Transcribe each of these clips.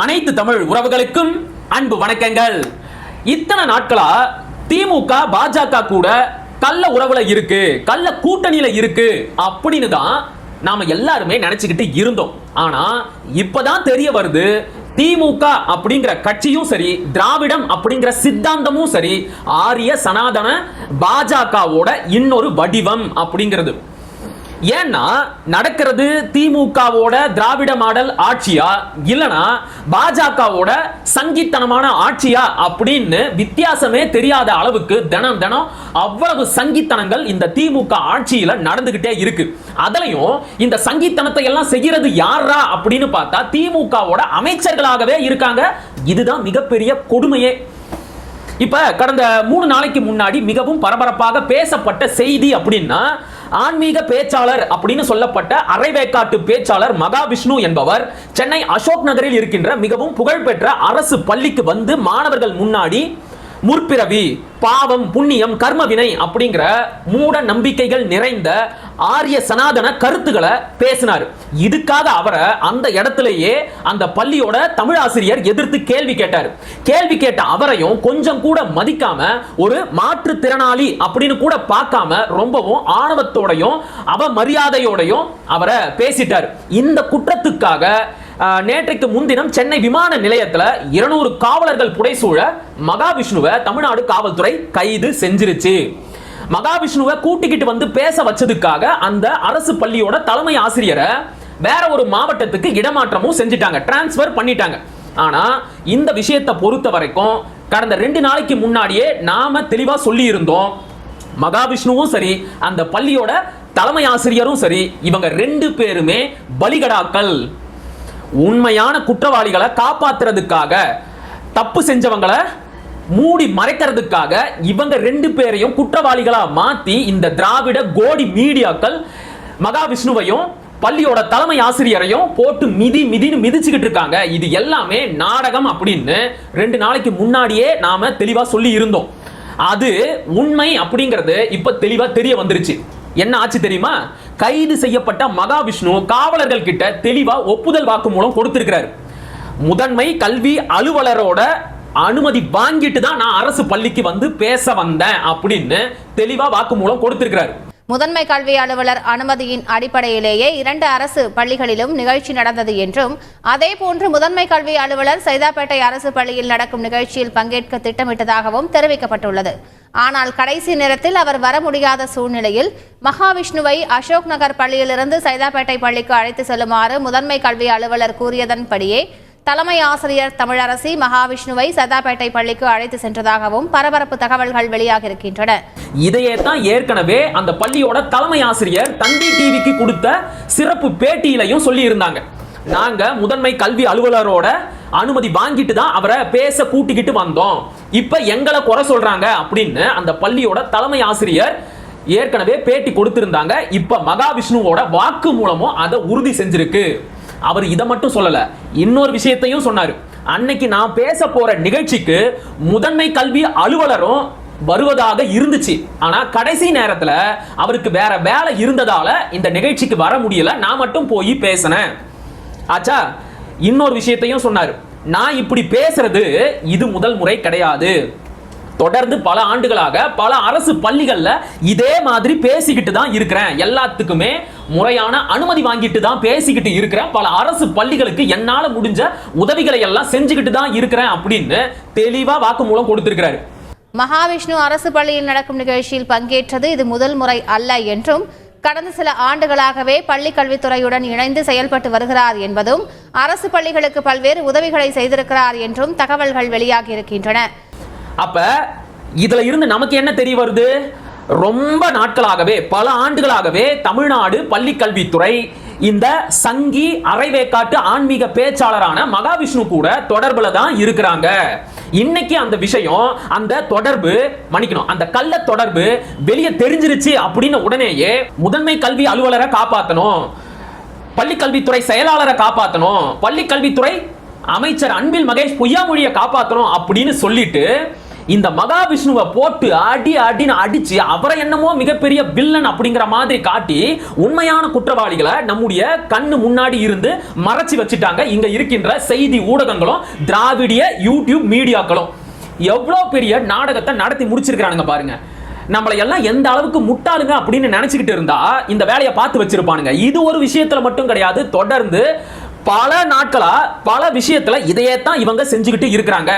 அனைத்து தமிழ் உறவுகளுக்கும் அன்பு வணக்கங்கள். இத்தனை நாட்களா திமுக பாஜக கூட கள்ள உறவுல இருக்கு கள்ள கூட்டணியில இருக்கு அப்படின்னு தான் நாம எல்லாருமே நினைச்சுக்கிட்டு இருந்தோம். ஆனா இப்பதான் தெரிய வருது திமுக அப்படிங்கிற கட்சியும் சரி திராவிடம் அப்படிங்கிற சித்தாந்தமும் சரி ஆரிய சனாதன பாஜகவோட இன்னொரு வடிவம் அப்படிங்கிறது. ஏன்னா நடக்கிறது திமுகவோட திராவிட மாடல் ஆட்சியா? இல்லனா பாஜகவோட சங்கித்தனமான ஆட்சியா? அப்படின்னு வித்தியாசமே தெரியாத அளவுக்கு தினம் தினம் அவ்வளவு சங்கித்தனங்கள் இந்த திமுக ஆட்சியில நடந்துகிட்டே இருக்கு. அதுலயும் இந்த சங்கித்தனத்தை எல்லாம் செய்யறது யாரா அப்படின்னு பார்த்தா திமுகவோட அமைச்சர்களாகவே இருக்காங்க. இதுதான் மிகப்பெரிய கொடுமையே. இப்ப கடந்த மூணு நாளைக்கு முன்னாடி மிகவும் பரபரப்பாக பேசப்பட்ட செய்தி அப்படின்னா ஆன்மீக பேச்சாளர் அப்படின்னு சொல்லப்பட்ட அரைவேக்காட்டு பேச்சாளர் மகாவிஷ்ணு என்பவர் சென்னை அசோக் நகரில் இருக்கின்ற மிகவும் புகழ்பெற்ற அரசு பள்ளிக்கு வந்து மாணவர்கள் முன்னாடி முற்பிறவி பாவம் புண்ணியம் கர்மவினை அப்படிங்கிற மூட நம்பிக்கைகள் நிறைந்த ஆரிய சனாதன கருத்துக்களை பேசினார். இதுக்காக அவரை அந்த இடத்திலேயே அந்த பள்ளியோட தமிழ் ஆசிரியர் எதிர்த்து கேள்வி கேட்டார். கேள்வி கேட்ட அவரையும் கொஞ்சம் கூட மதிக்காம ஒரு மாற்றுத்திறனாளி அப்படின்னு கூட பார்க்காம ரொம்பவும் ஆணவத்தோடையும் அவமரியாதையோடையும் அவரை பேசிட்டார். இந்த குற்றத்துக்காக நேற்றைக்கு முன்தினம் சென்னை விமான நிலையத்தில் இருநூறு காவலர்கள் புடைசூழ மகாவிஷ்ணுவை தமிழ்நாடு காவல்துறை கைது செஞ்சிருச்சு. மகாவிஷ்ணுவை கூட்டிக்கிட்டு வந்து பேச வச்சதுக்காக அந்த அரசு பள்ளியோட தலைமை ஆசிரியரை வேற ஒரு மாவட்டத்துக்கு இடமாற்றமும் செஞ்சிட்டாங்க டிரான்ஸ்ஃபர் பண்ணிட்டாங்க. ஆனா இந்த விஷயத்தை பொறுத்த வரைக்கும் கடந்த ரெண்டு நாளைக்கு முன்னாடியே நாம தெளிவா சொல்லி இருந்தோம் மகாவிஷ்ணுவும் சரி அந்த பள்ளியோட தலைமை ஆசிரியரும் சரி இவங்க ரெண்டு பேருமே பலிகடாக்கள். உண்மையான குற்றவாளிகளை காப்பாத்துறதுக்காக தப்பு செஞ்சவங்களை மூடி மறைக்கிறதுக்காக இவங்க ரெண்டு பேரையும் குற்றவாளிகளா மாத்தி இந்த திராவிட கோடி மீடியாக்கள் மகாவிஷ்ணுவையும் பள்ளியோட தலைமை ஆசிரியரையும் போட்டு மிதி மிதின்னு மிதிச்சுக்கிட்டு இருக்காங்க. இது எல்லாமே நாடகம் அப்படின்னு ரெண்டு நாளைக்கு முன்னாடியே நாம தெளிவா சொல்லி இருந்தோம். அது உண்மை அப்படிங்கிறது இப்ப தெளிவா தெரிய வந்துருச்சு. என்ன ஆச்சு தெரியுமா? கைது செய்யப்பட்ட மகாவிஷ்ணு காவலர்கள் கிட்ட தெளிவா ஒப்புதல் வாக்குமூலம் கொடுத்திருக்கிறார். முதன்மை கல்வி அலுவலரோட அனுமதி வாங்கிட்டு தான் நான் அரசு பள்ளிக்கு வந்து பேச வந்தேன் அப்படின்னு தெளிவா வாக்குமூலம் கொடுத்திருக்கிறார். முதன்மை கல்வி அலுவலர் அனுமதியின் அடிப்படையிலேயே இரண்டு அரசு பள்ளிகளிலும் நிகழ்ச்சி நடந்தது என்றும் அதேபோன்று முதன்மை கல்வி அலுவலர் சைதாப்பேட்டை அரசு பள்ளியில் நடக்கும் நிகழ்ச்சியில் பங்கேற்க திட்டமிட்டதாகவும் தெரிவிக்கப்பட்டுள்ளது. ஆனால் கடைசி நேரத்தில் அவர் வர முடியாத சூழ்நிலையில் மகாவிஷ்ணுவை அசோக் நகர் பள்ளியிலிருந்து சைதாப்பேட்டை பள்ளிக்கு அழைத்து செல்லுமாறு முதன்மை கல்வி அலுவலர் கூறியதன்படியே தலைமை ஆசிரியர் தமிழரசி மகாவிஷ்ணுவை சதாப்பேட்டை பள்ளிக்கு அழைத்து சென்றதாகவும் பரபரப்பு தகவல்கள் வெளியாக இருக்கின்றன இதையே தான் ஏற்கனவே அந்த பள்ளியோட தலைமை ஆசிரியர் தந்தி டிவிக்கு கொடுத்த சிறப்பு பேட்டியிலையும் சொல்லி இருந்தாங்க நாங்க முதன்மை கல்வி அலுவலரோட அனுமதி வாங்கிட்டு தான் அவரை பேச கூட்டிக்கிட்டு வந்தோம். இப்ப எங்களை குறை சொல்றாங்க அப்படின்னு அந்த பள்ளியோட தலைமை ஆசிரியர் ஏற்கனவே பேட்டி கொடுத்திருந்தாங்க. இப்ப மகாவிஷ்ணுவோட வாக்கு மூலமும் அதை உறுதி செஞ்சிருக்கு. அவர் இதை மட்டும் சொல்லல. இன்னொரு விஷயத்தையும் சொன்னாரு. அன்னைக்கு நான் பேச போற நிகழ்ச்சிக்கு முதன்மை கல்வி அலுவலரும் வருவதாக இருந்துச்சு. ஆனா கடைசி நேரத்துல அவருக்கு வேற வேலை இருந்ததால இந்த நிகழ்ச்சிக்கு வர முடியல. நான் மட்டும் போய் பேசினேன். ஆச்சா இன்னொரு விஷயத்தையும் சொன்னாரு. நான் இப்படி பேசுறது இது முதல் முறை கிடையாது. தொடர்ந்து பல ஆண்டுகளாக பல அரசு பள்ளிகள்ல இதே மாதிரி பேசிக்கிட்டு தான் இருக்கிறேன். எல்லாத்துக்குமே முறையான அனுமதி வாங்கிட்டு தான் பேசிக்கிட்டு இருக்கிறேன். பல அரசு பள்ளிகளுக்கு என்னால முடிஞ்ச உதவிகளை எல்லாம் செஞ்சுக்கிட்டு தான் இருக்கிறேன் அப்படின்னு தெளிவா வாக்குமூலம் கொடுத்திருக்கிறாரு. மகாவிஷ்ணு அரசு பள்ளியில் நடக்கும் நிகழ்ச்சியில் பங்கேற்றது இது முதல் முறை அல்ல என்றும் கடந்த சில ஆண்டுகளாகவே பள்ளி கல்வித்துறையுடன் இணைந்து செயல்பட்டு வருகிறார் என்பதும் அரசு பள்ளிகளுக்கு பல்வேறு உதவிகளை செய்திருக்கிறார் என்றும் தகவல்கள் வெளியாகியிருக்கின்றன அப்ப இதுல இருந்து நமக்கு என்ன தெரிய வருது? ரொம்ப நாட்களாகவே பல ஆண்டுகளாகவே தமிழ்நாடு பள்ளி கல்வித்துறை இந்த சங்கி அரைவேக்காட்டு ஆன்மீக பேச்சாளரான மகாவிஷ்ணு கூட தொடர்புல தான் இருக்கிறாங்க. இன்னைக்கு அந்த விஷயம் அந்த தொடர்பு மன்னிக்கணும் அந்த கள்ள தொடர்பு வெளியே தெரிஞ்சிருச்சு அப்படின்னு உடனேயே முதன்மை கல்வி அலுவலரை காப்பாற்றணும் பள்ளி கல்வித்துறை செயலாளரை காப்பாற்றணும் பள்ளி கல்வித்துறை அமைச்சர் அன்பில் மகேஷ் பொய்யாமொழியை காப்பாற்றணும் அப்படின்னு சொல்லிட்டு இந்த மகாவிஷ்ணுவை போட்டு அடி அடின்னு அடிச்சு அவரை என்னமோ மிகப்பெரிய வில்லன் அப்படிங்கிற மாதிரி காட்டி உண்மையான குற்றவாளிகளை நம்முடைய கண்ணு முன்னாடி இருந்து மறைச்சு வச்சுட்டாங்க. இங்க இருக்கின்ற செய்தி ஊடகங்களும் திராவிடிய யூடியூப் மீடியாக்களும். எவ்வளோ பெரிய நாடகத்தை நடத்தி முடிச்சிருக்கிறானுங்க பாருங்க. நம்மளை எல்லாம் எந்த அளவுக்கு முட்டாளுங்க அப்படின்னு நினைச்சுக்கிட்டு இருந்தா இந்த வேலையை பார்த்து வச்சிருப்பானுங்க. இது ஒரு விஷயத்துல மட்டும் கிடையாது. தொடர்ந்து பல நாட்களா பல விஷயத்துல இதையே தான் இவங்க செஞ்சுக்கிட்டு இருக்கிறாங்க.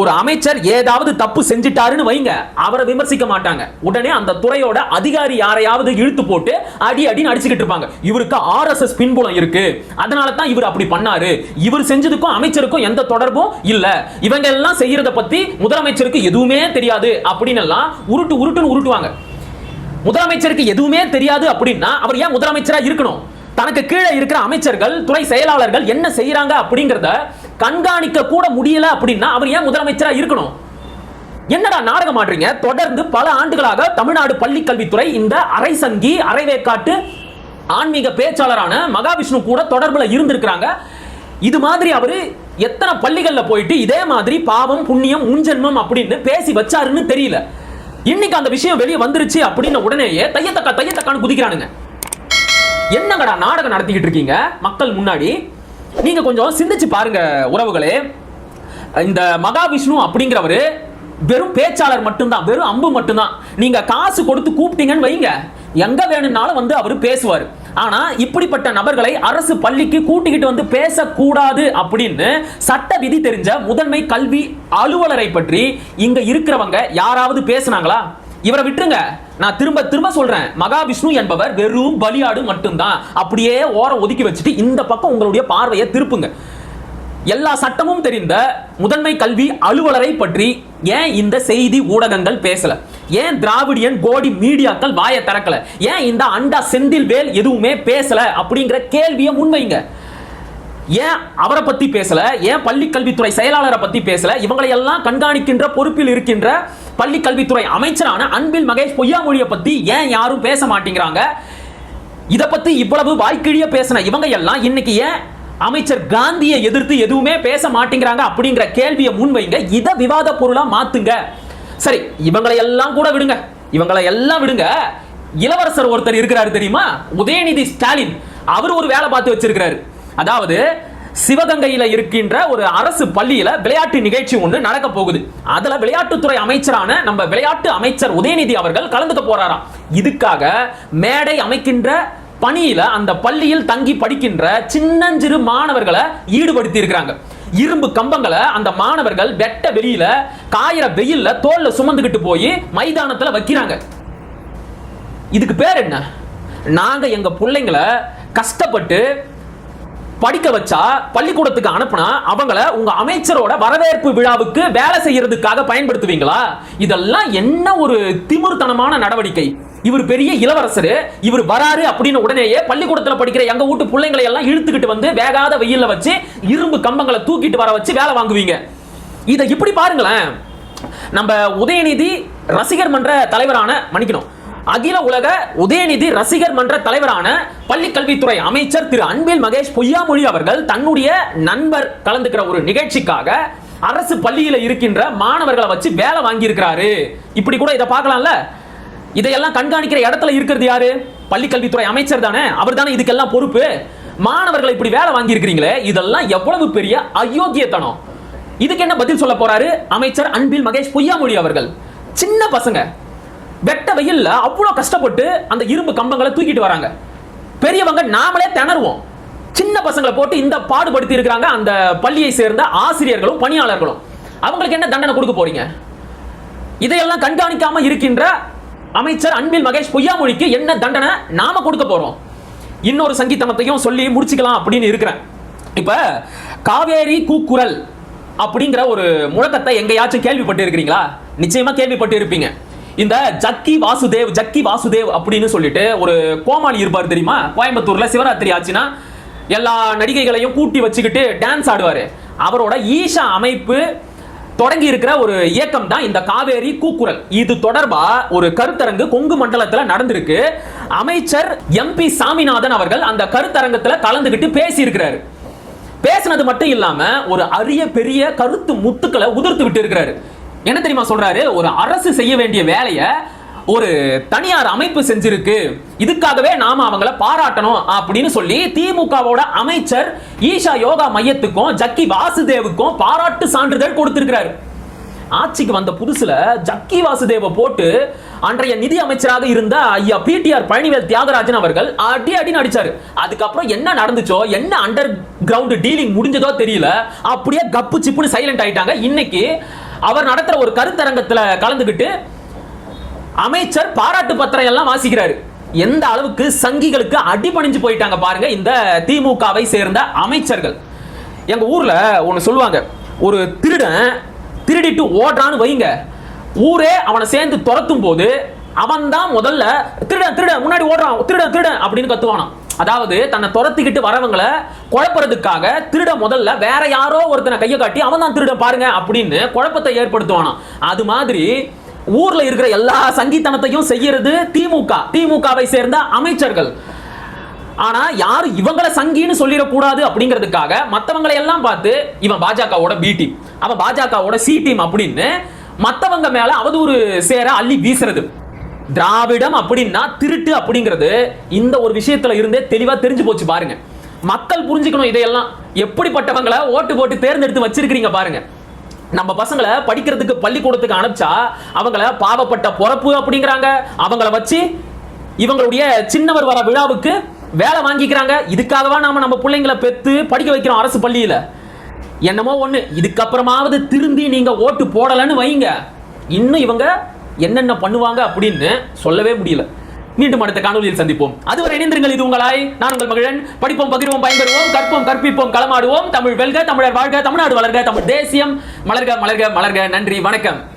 ஒரு அமைச்சர் ஏதாவது தப்பு செஞ்சிட்டாருன்னு வைங்க. அவரை விமர்சிக்க மாட்டாங்க. உடனே அந்த துறையோட அதிகாரி யாரையாவது இழுத்து போட்டு அடி அடின்னு அடிச்சுக்கிட்டு இருப்பாங்க. இவருக்கு ஆர்எஸ்எஸ் பின்புலம் இருக்கு. அதனால தான் இவர் அப்படி பண்ணாரு. இவர் செஞ்சதுக்கும் அமைச்சருக்கும் எந்த தொடர்பும் இல்ல. இவங்க எல்லாம் செய்யறத பத்தி முதலமைச்சருக்கு எதுவுமே தெரியாது அப்படின்னு எல்லாம் உருட்டு உருட்டுன்னு உருட்டுவாங்க. முதலமைச்சருக்கு எதுவுமே தெரியாது அப்படின்னா அவர் ஏன் முதலமைச்சரா இருக்கணும்? தனக்கு கீழே இருக்கிற அமைச்சர்கள் துறை செயலாளர்கள் என்ன செய்யறாங்க அப்படிங்கறத கண்காணிக்க கூட முடியல அப்படின்னா அவர் ஏன் முதலமைச்சரா இருக்கணும்? என்னடா நாடகம் ஆடுறீங்க? தொடர்ந்து பல ஆண்டுகளாக தமிழ்நாடு பள்ளி கல்வித்துறை இந்த அரை சங்கி அரைவேக்காட்டு ஆன்மீக பேச்சாளரான மகாவிஷ்ணு கூட தொடர்புல இருந்திருக்கிறாங்க. இது மாதிரி அவர் எத்தனை பள்ளிகளில் போயிட்டு இதே மாதிரி பாவம் புண்ணியம் முன்ஜென்மம் அப்படின்னு பேசி வச்சாருன்னு தெரியல. இன்னைக்கு அந்த விஷயம் வெளியே வந்துருச்சு அப்படின்னு உடனேயே தையத்தக்கா தையத்தக்கான்னு குதிக்கிறானுங்க. என்னங்கடா நாடகம் நடத்திக்கிட்டு இருக்கீங்க? மக்கள் முன்னாடி நீங்க கொஞ்சம் சிந்திச்சு பாருங்க உறவுகளே. இந்த மகாவிஷ்ணு அப்படிங்கிறவரு வெறும் பேச்சாளர் மட்டும்தான் வெறும் அம்பு மட்டும்தான். நீங்க காசு கொடுத்து கூப்பிட்டீங்கன்னு வைங்க. எங்க வேணும்னாலும் வந்து அவர் பேசுவார். ஆனா இப்படிப்பட்ட நபர்களை அரசு பள்ளிக்கு கூட்டிக்கிட்டு வந்து பேசக்கூடாது அப்படின்னு சட்ட விதி தெரிஞ்ச முதன்மை கல்வி அலுவலரை பற்றி இங்க இருக்கிறவங்க யாராவது பேசுனாங்களா? இவரை விட்டுருங்க. நான் திரும்ப திரும்ப சொல்றேன். மகாவிஷ்ணு என்பவர் வெறும் பலியாடு மட்டும்தான். அப்படியே ஓரம் ஒதுக்கி வச்சுட்டு இந்த பக்கம் உங்களுடைய பார்வையை திருப்புங்க. எல்லா சட்டமும் தெரிந்த முதன்மை கல்வி அலுவலரை பற்றி ஏன் இந்த செய்தி ஊடகங்கள் பேசல? ஏன் திராவிடியன் கோடி மீடியாக்கள் வாயை திறக்கல? ஏன் இந்த அண்டா செந்தில் வேல் எதுவுமே பேசல? அப்படிங்கிற கேள்வியை முன்வைங்க. ஏன் அவரை பத்தி பேசல? ஏன் பள்ளி கல்வித்துறை செயலாளரை பத்தி பேசல? இவங்களை எல்லாம் கண்காணிக்கின்ற பொறுப்பில் இருக்கின்ற பள்ளி கல்வித்துறை அமைச்சரான அன்பில் மகேஷ் பொய்யாமொழியை பத்தி ஏன் யாரும் பேச மாட்டேங்கிறாங்க? இதை பத்தி இவ்வளவு வாய்க்கிழிய பேசின இவங்க எல்லாம் இன்னைக்கு ஏன் அமைச்சர் காந்தியை எதிர்த்து எதுவுமே பேச மாட்டேங்கிறாங்க அப்படிங்கிற கேள்வியை முன்வைங்க. இதை விவாத பொருளா மாத்துங்க. சரி இவங்களை எல்லாம் கூட விடுங்க. இவங்களை எல்லாம் விடுங்க. இளவரசர் ஒருத்தர் இருக்கிறாரு தெரியுமா? உதயநிதி ஸ்டாலின். அவர் ஒரு வேலை பார்த்து வச்சிருக்கிறாரு. அதாவது சிவகங்கையில் இருக்கின்ற ஒரு அரசு பள்ளியில் விளையாட்டு நிகழ்ச்சி ஒன்று நடக்க போகுது. அதில் விளையாட்டுத்துறை அமைச்சரான நம்ம விளையாட்டு அமைச்சர் உதயநிதி அவர்கள் கலந்துக்க போறாராம். இதுக்காக மேடை அமைக்கின்ற பணியில அந்த பள்ளியில் தங்கி படிக்கின்ற சின்னஞ்சிறு மாணவர்களை ஈடுபடுத்தி இருக்கிறாங்க. இரும்பு கம்பங்களை அந்த மாணவர்கள் வெட்ட வெளியில காயிற வெயில்ல தோல்ல சுமந்துக்கிட்டு போய் மைதானத்துல வைக்கிறாங்க. இதுக்கு பேர் என்ன? நாங்க எங்க பிள்ளைங்களை கஷ்டப்பட்டு படிக்க வச்சா பள்ளிக்கூடத்துக்கு அனுப்புனா அவங்கள உங்க அமைச்சரோட வரவேற்பு விழாவுக்கு வேலை செய்யறதுக்காக பயன்படுத்துவீங்களா? இதெல்லாம் என்ன ஒரு திமிர்த்தனமான நடவடிக்கை? இவர் பெரிய இளவரசர் இவர் வராரு அப்படின்னு உடனேயே பள்ளிக்கூடத்துல படிக்கிற எங்க வீட்டு பிள்ளைங்களை எல்லாம் இழுத்துக்கிட்டு வந்து வேகாத வெயில்ல வச்சு இரும்பு கம்பங்களை தூக்கிட்டு வர வச்சு வேலை வாங்குவீங்க. இதை இப்படி பாருங்களேன். நம்ம உதயநிதி ரசிகர் மன்ற தலைவரான மன்னிக்கணும். அகில உலக உதயநிதி ரசிகர் மன்ற தலைவரான பள்ளி கல்வித்துறை அமைச்சர் திரு அன்பில் மகேஷ் பொய்யாமொழி அவர்கள் தன்னுடைய நண்பர் கலந்துக்கிற ஒரு நிகழ்ச்சிக்காக அரசு பள்ளியில இருக்கின்ற மாணவர்களை வச்சு வேலை வாங்கி இருக்கிறாரு இப்படி கூட இதை பார்க்கலாம்ல? இதையெல்லாம் கண்காணிக்கிற இடத்துல இருக்கிறது யாரு? பள்ளி கல்வித்துறை அமைச்சர் தானே. அவர் தானே இதுக்கெல்லாம் பொறுப்பு. மாணவர்களை இப்படி வேலை வாங்கி இருக்கிறீங்களே இதெல்லாம் எவ்வளவு பெரிய அயோக்கியத்தனம்? இதுக்கு என்ன பதில் சொல்ல போறாரு அமைச்சர் அன்பில் மகேஷ் பொய்யாமொழி அவர்கள்? சின்ன பசங்க. வெட்ட வெயில்ல அவ்வளோ கஷ்டப்பட்டு அந்த இரும்பு கம்பங்களை தூக்கிட்டு வராங்க. பெரியவங்க நாமளே திணறுவோம். சின்ன பசங்களை போட்டு இந்த பாடுபடுத்தி இருக்கிறாங்க அந்த பள்ளியை சேர்ந்த ஆசிரியர்களும் பணியாளர்களும். அவங்களுக்கு என்ன தண்டனை கொடுக்க போறீங்க? இதையெல்லாம் கண்காணிக்காம இருக்கின்ற அமைச்சர் அன்பில் மகேஷ் பொய்யாமொழிக்கு என்ன தண்டனை நாம கொடுக்க போறோம்? இன்னொரு சங்கீதமத்தையும் சொல்லி முடிச்சுக்கலாம் அப்படின்னு இருக்கிறேன். இப்ப காவேரி கூக்குரல் அப்படிங்கிற ஒரு முழக்கத்தை எங்கேயாச்சும் கேள்விப்பட்டு இருக்கிறீங்களா நிச்சயமா கேள்விப்பட்டு இருப்பீங்க இந்த ஜக்கி வாசுதேவ் ஜக்கி வாசுதேவ் அப்படின்னு சொல்லிட்டு ஒரு கோமாளி இருப்பார் தெரியுமா? கோயம்புத்தூர்ல சிவராத்திரி ஆச்சுன்னா எல்லா நடிகைகளையும் கூட்டி வச்சுக்கிட்டு டான்ஸ் ஆடுவாரு. அவரோட ஈஷா அமைப்பு தொடங்கி இருக்கிற ஒரு இயக்கம் தான் இந்த காவேரி கூக்குரல். இது தொடர்பா ஒரு கருத்தரங்கு கொங்கு மண்டலத்துல நடந்திருக்கு. அமைச்சர் எம்பி சாமிநாதன் அவர்கள் அந்த கருத்தரங்கத்துல கலந்துகிட்டு பேசி இருக்கிறாரு பேசினது மட்டும் இல்லாம ஒரு அரிய பெரிய கருத்து முத்துக்களை உதிர்த்து விட்டு இருக்கிறாரு. என்ன தெரியுமா சொல்றாரு? ஒரு அரசு செய்ய வேண்டிய வேலையை ஒரு தனியார் அமைப்பு செஞ்சிருக்கு. இதுக்காகவே நாம அவங்கள பாராட்டணும் அப்படின்னு சொல்லி திமுகவோட அமைச்சர் ஈஷா யோகா மையத்துக்கும் ஜக்கி வாசுதேவுக்கும் பாராட்டு சான்றிதழ் கொடுத்திருக்கிறாரு. ஆட்சிக்கு வந்த புதுசுல ஜக்கி வாசுதேவ போட்டு அன்றைய நிதி அமைச்சராக இருந்த ஐயா பிடிஆர் பழனிவேல் தியாகராஜன் அவர்கள் அடி அடி நடிச்சாரு அதுக்கப்புறம் என்ன நடந்துச்சோ என்ன அண்டர் கிரவுண்ட் டீலிங் முடிஞ்சதோ தெரியல. அப்படியே கப்பு சிப்புன்னு சைலண்ட் ஆயிட்டாங்க. இன்னைக்கு அவர் நடத்துற ஒரு கருத்தரங்கத்துல கலந்துக்கிட்டு அமைச்சர் பாராட்டு பத்திரம் எல்லாம் வாசிக்கிறாரு. எந்த அளவுக்கு சங்கிகளுக்கு அடிபணிஞ்சு போயிட்டாங்க பாருங்க இந்த திமுகவை சேர்ந்த அமைச்சர்கள். எங்க ஊர்ல ஒன்னு சொல்லுவாங்க ஒரு திருடன் திருடிட்டு ஓடுறான்னு வைங்க. ஊரே அவனை சேர்ந்து துரத்தும் போது அவன் தான் முதல்ல திருடன் திருடன் முன்னாடி ஓடுறான் திருடன் திருடன் அப்படின்னு கத்துவானான் அதாவது தன்னை துரத்திக்கிட்டு வரவங்களை குழப்பறதுக்காக திருட முதல்ல வேற யாரோ ஒருத்தனை கையை காட்டி அவன் தான் திருட பாருங்க அப்படின்னு குழப்பத்தை ஏற்படுத்துவானாம் அது மாதிரி ஊர்ல இருக்கிற எல்லா சங்கித்தனத்தையும் செய்யறது திமுக. திமுகவை சேர்ந்த அமைச்சர்கள். ஆனா யாரு இவங்கள சங்கின்னு சொல்லிடக்கூடாது அப்படிங்கிறதுக்காக மற்றவங்களை எல்லாம் பார்த்து இவன் பாஜகவோட பி டீம் அவன் பாஜகவோட சி டீம் அப்படின்னு மற்றவங்க மேல அவதூறு சேர அள்ளி வீசுறது. திராவிடம் அப்படின்னா திருட்டு அப்படிங்கிறது இந்த ஒரு விஷயத்துல இருந்தே தெளிவா தெரிஞ்சு போச்சு பாருங்க. மக்கள் புரிஞ்சுக்கணும் இதையெல்லாம். எப்படிப்பட்டவங்களை ஓட்டு போட்டு தேர்ந்தெடுத்து வச்சிருக்கிறீங்க பாருங்க. நம்ம பசங்களை படிக்கிறதுக்கு பள்ளிக்கூடத்துக்கு அனுப்பிச்சா அவங்கள பாவப்பட்ட பொறப்பு அப்படிங்கிறாங்க. அவங்கள வச்சு இவங்களுடைய சின்னவர் வர விழாவுக்கு வேலை வாங்கிக்கிறாங்க. இதுக்காகவா நாம நம்ம பிள்ளைங்களை பெத்து படிக்க வைக்கிறோம் அரசு பள்ளியில? என்னமோ ஒண்ணு. இதுக்கப்புறமாவது திரும்பி நீங்க ஓட்டு போடலன்னு வைங்க. இன்னும் இவங்க என்னென்ன பண்ணுவாங்க அப்படின்னு சொல்லவே முடியல. மீண்டும் அடுத்த காணொலியில் சந்திப்போம். அதுவரை இணைந்திருங்கள் இது உங்களாய். நான் உங்கள் மகிழன். படிப்போம் பகிர்வோம் பயன்பெறுவோம் கற்போம் கற்பிப்போம் களமாடுவோம். தமிழ் வெல்க தமிழர் வாழ்க தமிழ்நாடு வளர்க தமிழ் தேசியம். மலர்க மலர்க மலர்க. நன்றி வணக்கம்.